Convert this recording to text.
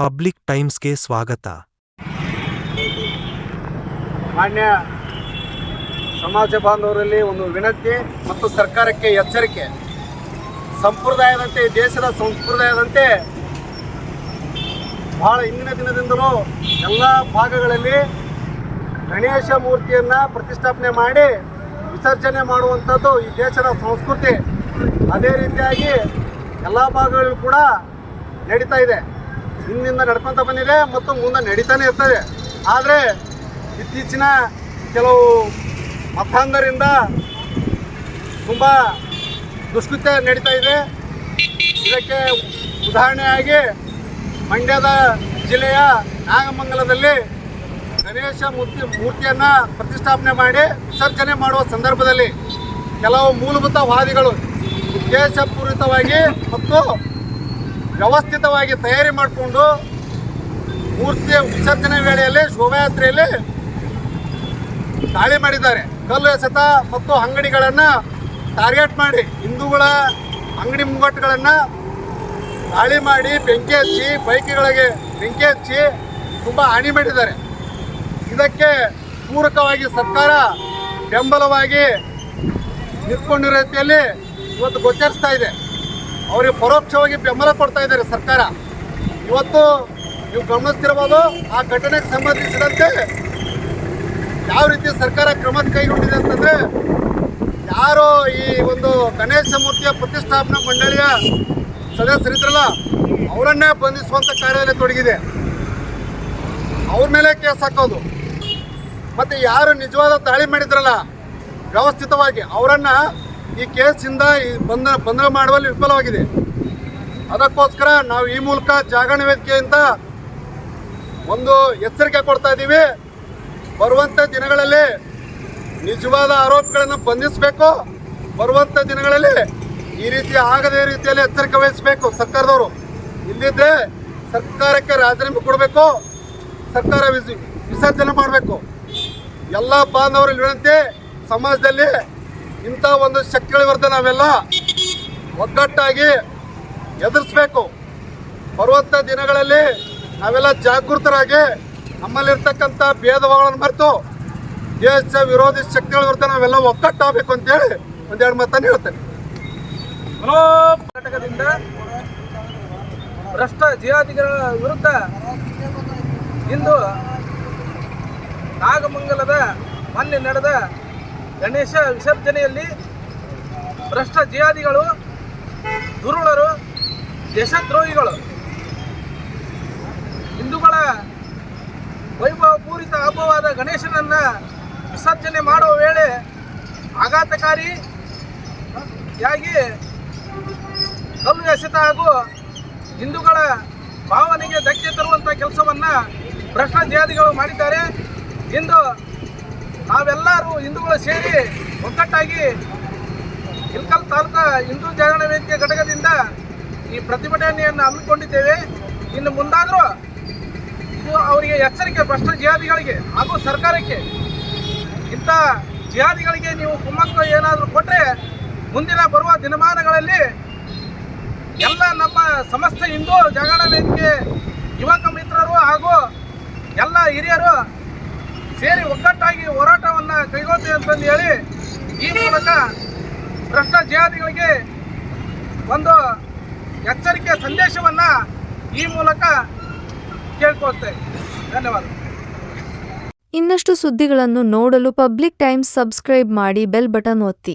Public ಟೈಮ್ಸ್ಗೆ ಸ್ವಾಗತ. ಮಾನ್ಯ ಸಮಾಜ ಬಾಂಧವರಲ್ಲಿ ಒಂದು ವಿನಂತಿ ಮತ್ತು ಸರ್ಕಾರಕ್ಕೆ ಎಚ್ಚರಿಕೆ. ಸಂಪ್ರದಾಯದಂತೆ, ದೇಶದ ಸಂಪ್ರದಾಯದಂತೆ ಬಹಳ ಹಿಂದಿನ ದಿನದಿಂದಲೂ ಎಲ್ಲ ಭಾಗಗಳಲ್ಲಿ ಗಣೇಶ ಮೂರ್ತಿಯನ್ನು ಪ್ರತಿಷ್ಠಾಪನೆ ಮಾಡಿ ವಿಸರ್ಜನೆ ಮಾಡುವಂಥದ್ದು ಈ ದೇಶದ ಸಂಸ್ಕೃತಿ. ಅದೇ ರೀತಿಯಾಗಿ ಎಲ್ಲ ಭಾಗಗಳಲ್ಲೂ ಕೂಡ ನಡೀತಾ ಇದೆ. ಹಿಂದಿಂದ ನಡ್ಕೊತ ಬಂದಿದೆ ಮತ್ತು ಮುಂದೆ ನಡೀತಾನೆ ಇರ್ತದೆ. ಆದರೆ ಇತ್ತೀಚಿನ ಕೆಲವು ಮತಾಂಧರಿಂದ ತುಂಬ ದುಷ್ಕೃತ್ಯ ನಡೀತಾ ಇದೆ. ಇದಕ್ಕೆ ಉದಾಹರಣೆಯಾಗಿ ಮಂಡ್ಯದ ಜಿಲ್ಲೆಯ ನಾಗಮಂಗಲದಲ್ಲಿ ಗಣೇಶ ಮೂರ್ತಿ ಮೂರ್ತಿಯನ್ನು ಪ್ರತಿಷ್ಠಾಪನೆ ಮಾಡಿ ವಿಸರ್ಜನೆ ಮಾಡುವ ಸಂದರ್ಭದಲ್ಲಿ ಕೆಲವು ಮೂಲಭೂತವಾದಿಗಳು ಉದ್ದೇಶಪೂರಿತವಾಗಿ ಮತ್ತು ವ್ಯವಸ್ಥಿತವಾಗಿ ತಯಾರಿ ಮಾಡಿಕೊಂಡು ಮೂರ್ತಿಯ ವಿಸರ್ಜನೆ ವೇಳೆಯಲ್ಲಿ ಶೋಭಾಯಾತ್ರೆಯಲ್ಲಿ ದಾಳಿ ಮಾಡಿದ್ದಾರೆ. ಕಲ್ಲು ಎಸೆತ ಮತ್ತು ಅಂಗಡಿಗಳನ್ನು ಟಾರ್ಗೆಟ್ ಮಾಡಿ, ಹಿಂದೂಗಳ ಅಂಗಡಿ ಮುಂಗಟ್ಟುಗಳನ್ನು ದಾಳಿ ಮಾಡಿ, ಬೆಂಕಿ ಹಚ್ಚಿ, ಬೈಕ್ಗಳಿಗೆ ಬೆಂಕಿ ಹಚ್ಚಿ ತುಂಬ ಹಾನಿ ಮಾಡಿದ್ದಾರೆ. ಇದಕ್ಕೆ ಪೂರಕವಾಗಿ ಸರ್ಕಾರ ಬೆಂಬಲವಾಗಿ ನಿಂತ್ಕೊಂಡಿರೋ ರೀತಿಯಲ್ಲಿ ಇವತ್ತು ಗೋಚರಿಸ್ತಾ ಇದೆ. ಅವರಿಗೆ ಪರೋಕ್ಷವಾಗಿ ಬೆಂಬಲ ಕೊಡ್ತಾ ಇದ್ದಾರೆ ಸರ್ಕಾರ. ಇವತ್ತು ನೀವು ಗಮನಿಸ್ತಿರ್ಬೋದು, ಆ ಘಟನೆಗೆ ಸಂಬಂಧಿಸಿದಂತೆ ಯಾವ ರೀತಿ ಸರ್ಕಾರ ಕ್ರಮ ಕೈಗೊಂಡಿದೆ ಅಂತಂದರೆ, ಯಾರು ಈ ಒಂದು ಗಣೇಶ ಮೂರ್ತಿಯ ಪ್ರತಿಷ್ಠಾಪನಾ ಮಂಡಳಿಯ ಸದಸ್ಯರಿದ್ರಲ್ಲ, ಅವರನ್ನೇ ಬಂಧಿಸುವಂಥ ಕಾರ್ಯದಲ್ಲಿ ತೊಡಗಿದೆ. ಅವ್ರ ಮೇಲೆ ಕೇಸ್ ಹಾಕೋದು. ಮತ್ತು ಯಾರು ನಿಜವಾದ ದಾಳಿ ಮಾಡಿದ್ರಲ್ಲ, ವ್ಯವಸ್ಥಿತವಾಗಿ ಅವರನ್ನ ಈ ಕೇಸಿಂದ ಬಂಧ ಬಂಧನ ಮಾಡುವಲ್ಲಿ ವಿಫಲವಾಗಿದೆ. ಅದಕ್ಕೋಸ್ಕರ ನಾವು ಈ ಮೂಲಕ ಜಾಗರಣ ವೇದಿಕೆಯಿಂದ ಒಂದು ಎಚ್ಚರಿಕೆ ಕೊಡ್ತಾ ಇದ್ದೀವಿ. ಬರುವಂಥ ದಿನಗಳಲ್ಲಿ ನಿಜವಾದ ಆರೋಪಿಗಳನ್ನು ಬಂಧಿಸಬೇಕು. ಬರುವಂಥ ದಿನಗಳಲ್ಲಿ ಈ ರೀತಿ ಆಗದೇ ರೀತಿಯಲ್ಲಿ ಎಚ್ಚರಿಕೆ ವಹಿಸಬೇಕು ಸರ್ಕಾರದವರು. ಇಲ್ಲಿದ್ದರೆ ಸರ್ಕಾರಕ್ಕೆ ರಾಜೀನಾಮೆ ಕೊಡಬೇಕು. ಸರ್ಕಾರ ವಿಸ, ವಿಸರ್ಜನೆ ಮಾಡಬೇಕು. ಎಲ್ಲ ಬಾಂಧವರು ವಿನಂತಿ, ಸಮಾಜದಲ್ಲಿ ಇಂಥ ಒಂದು ಶಕ್ತಿಗಳ ವಿರುದ್ಧ ನಾವೆಲ್ಲ ಒಗ್ಗಟ್ಟಾಗಿ ಎದುರಿಸ್ಬೇಕು. ಬರುವಂಥ ದಿನಗಳಲ್ಲಿ ನಾವೆಲ್ಲ ಜಾಗೃತರಾಗಿ ನಮ್ಮಲ್ಲಿರ್ತಕ್ಕಂಥ ಭೇದ ಭಾವಗಳನ್ನು ಮರೆತು ದೇಶ ವಿರೋಧಿ ಶಕ್ತಿಗಳ ವಿರುದ್ಧ ನಾವೆಲ್ಲ ಒಗ್ಗಟ್ಟಾಗಬೇಕು ಅಂತೇಳಿ ಒಂದೆರಡು ಮಾತನ್ನು ಹೇಳ್ತೇನೆ. ಕರ್ನಾಟಕದಿಂದ ಭ್ರಷ್ಟ ಜಿಯಾದಿಗಳ ವಿರುದ್ಧ ಇಂದು ನಾಗಮಂಗಲದ ಮೊನ್ನೆ ನಡೆದ ಗಣೇಶ ವಿಸರ್ಜನೆಯಲ್ಲಿ ಭ್ರಷ್ಟ ಜಿಹಾದಿಗಳು, ದುರುಳರು, ದೇಶದ್ರೋಹಿಗಳು. ಹಿಂದೂಗಳ ವೈಭವಪೂರಿತ ಹಬ್ಬವಾದ ಗಣೇಶನನ್ನ ವಿಸರ್ಜನೆ ಮಾಡುವ ವೇಳೆ ಆಘಾತಕಾರಿಯಾಗಿ ಕಲ್ಲು ಎಸೆತ ಹಾಗೂ ಹಿಂದೂಗಳ ಭಾವನೆಗೆ ಧಕ್ಕೆ ತರುವಂಥ ಕೆಲಸವನ್ನ ಭ್ರಷ್ಟ ಮಾಡಿದ್ದಾರೆ. ಇಂದು ನಾವೆಲ್ಲರೂ ಹಿಂದೂಗಳು ಸೇರಿ ಒಗ್ಗಟ್ಟಾಗಿ ಇಲ್ಕಲ್ ತಾಲೂಕಾ ಹಿಂದೂ ಜಾಗರಣ ವೇದಿಕೆ ಘಟಕದಿಂದ ಈ ಪ್ರತಿಭಟನೆಯನ್ನು ಹಮ್ಮಿಕೊಂಡಿದ್ದೇವೆ. ಇನ್ನು ಮುಂದಾದರೂ ಇದು ಅವರಿಗೆ ಎಚ್ಚರಿಕೆ, ಭ್ರಷ್ಟ ಜಿಹಾದಿಗಳಿಗೆ ಹಾಗೂ ಸರ್ಕಾರಕ್ಕೆ ಇಂಥ ಜಿಹಾದಿಗಳಿಗೆ ನೀವು ಕುಮ್ಮಕ್ಕು ಏನಾದರೂ ಕೊಟ್ಟರೆ ಮುಂದಿನ ಬರುವ ದಿನಮಾನಗಳಲ್ಲಿ ಎಲ್ಲ ನಮ್ಮ ಸಮಸ್ತ ಹಿಂದೂ ಜಾಗರಣ ವೇದಿಕೆ ಯುವಕ ಮಿತ್ರರು ಹಾಗೂ ಎಲ್ಲ ಹಿರಿಯರು ಸೇರಿ ಒಗ್ಗಟ್ಟಾಗಿ ಹೋರಾಟವನ್ನು ಕೈಗೊಳ್ತೀವಿ ಅಂತಂದು ಹೇಳಿ ಈ ಮೂಲಕ ಭ್ರಷ್ಟ ಜಿಹಾದಿಗಳಿಗೆ ಒಂದು ಎಚ್ಚರಿಕೆ ಸಂದೇಶವನ್ನು ಈ ಮೂಲಕ ಕೇಳ್ಕೊಳ್ತೇವೆ ಧನ್ಯವಾದ. ಇನ್ನಷ್ಟು ಸುದ್ದಿಗಳನ್ನು ನೋಡಲು ಪಬ್ಲಿಕ್ ಟೈಮ್ಸ್ ಸಬ್ಸ್ಕ್ರೈಬ್ ಮಾಡಿ ಬೆಲ್ ಬಟನ್ ಒತ್ತಿ.